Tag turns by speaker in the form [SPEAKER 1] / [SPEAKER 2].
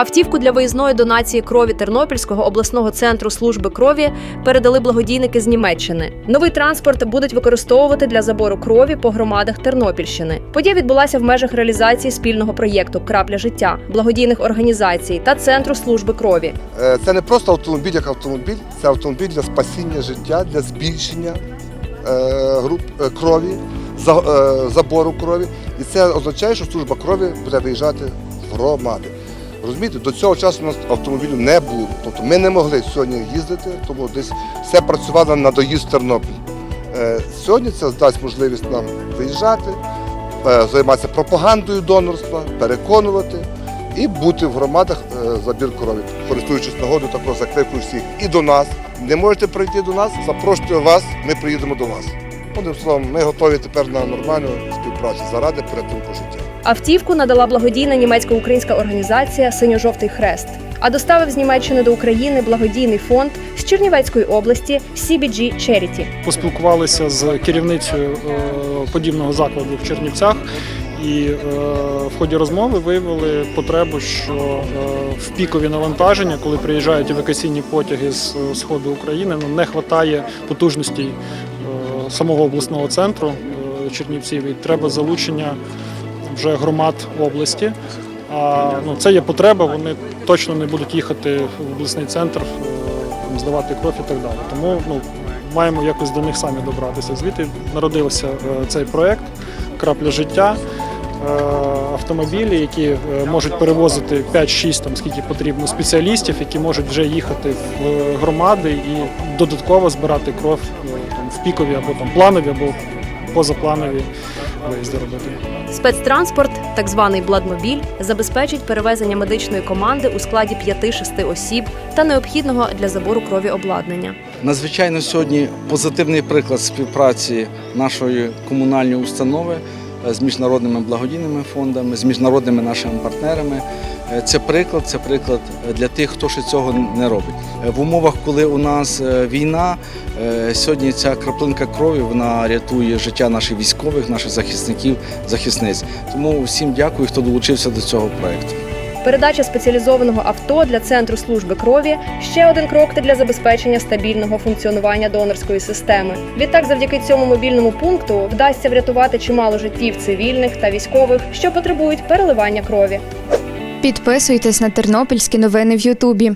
[SPEAKER 1] Автівку для виїзної донації крові Тернопільського обласного центру служби крові передали благодійники з Німеччини. Новий транспорт будуть використовувати для забору крові по громадах Тернопільщини. Подія відбулася в межах реалізації спільного проєкту Крапля життя благодійних організацій та центру служби крові.
[SPEAKER 2] Е, Це не просто автомобіль як автомобіль, це автомобіль для спасіння життя, для збільшення е, груп е, крові, забору крові. І це означає, що служба крові буде виїжджати в громади. Розумієте, до цього часу у нас автомобілю не було. Тобто ми не могли сьогодні їздити, тому десь все працювало на доїзд Тернопіль. Е, Сьогодні це дасть можливість нам виїжджати, е, займатися пропагандою донорства, переконувати і бути в громадах е, забір крові. Користуючись нагодою, також закликаю всіх і до нас. Не можете прийти до нас, запрошую вас, ми приїдемо до вас. Одним словом, ми готові тепер на нормальну співпрацю заради порятунку життя.
[SPEAKER 1] Автівку надала благодійна німецько-українська організація Синьо-жовтий хрест. А доставив з Німеччини до України благодійний фонд з Чернівецької області CBG Charity.
[SPEAKER 3] поспілкувалися з керівницею е, подібного закладу в Чернівцях. І е, в ході розмови виявили потребу, що е, в пікові навантаження, коли приїжджають евакуаційні потяги з сходу України, ну, не вистачає потужностей е, самого обласного центру Чернівців. І треба залучення вже громад області. А ну, це є потреба, вони точно не будуть їхати в обласний центр, е, там, здавати кров і так далі. Тому ну, маємо якось до них самі добратися. Звідти народився е, цей проект Крапля життя. Е, Автомобілі, які можуть перевозити 5-6, там скільки потрібно спеціалістів, які можуть вже їхати в громади і додатково збирати кров там, в пікові або там планові, або позапланові виїзди робити.
[SPEAKER 1] Спецтранспорт, так званий Бладмобіль, забезпечить перевезення медичної команди у складі 5-6 осіб та необхідного для забору крові обладнання.
[SPEAKER 4] Надзвичайно сьогодні позитивний приклад співпраці нашої комунальної установи з міжнародними благодійними фондами, з міжнародними нашими партнерами. Е, Це приклад, це приклад для тих, хто ще цього не робить. Е, В умовах, коли у нас е, війна, е, сьогодні ця краплинка крові вона рятує життя наших військових, наших захисників, захисниць. Тому всім дякую, хто долучився до цього проекту.
[SPEAKER 1] Передача спеціалізованого авто для центру служби крові ще один крок для забезпечення стабільного функціонування донорської системи. Відтак, завдяки цьому мобільному пункту вдасться врятувати чимало життів цивільних та військових, що потребують переливання крові.
[SPEAKER 5] Підписуйтесь на тернопільські новини в Ютубі.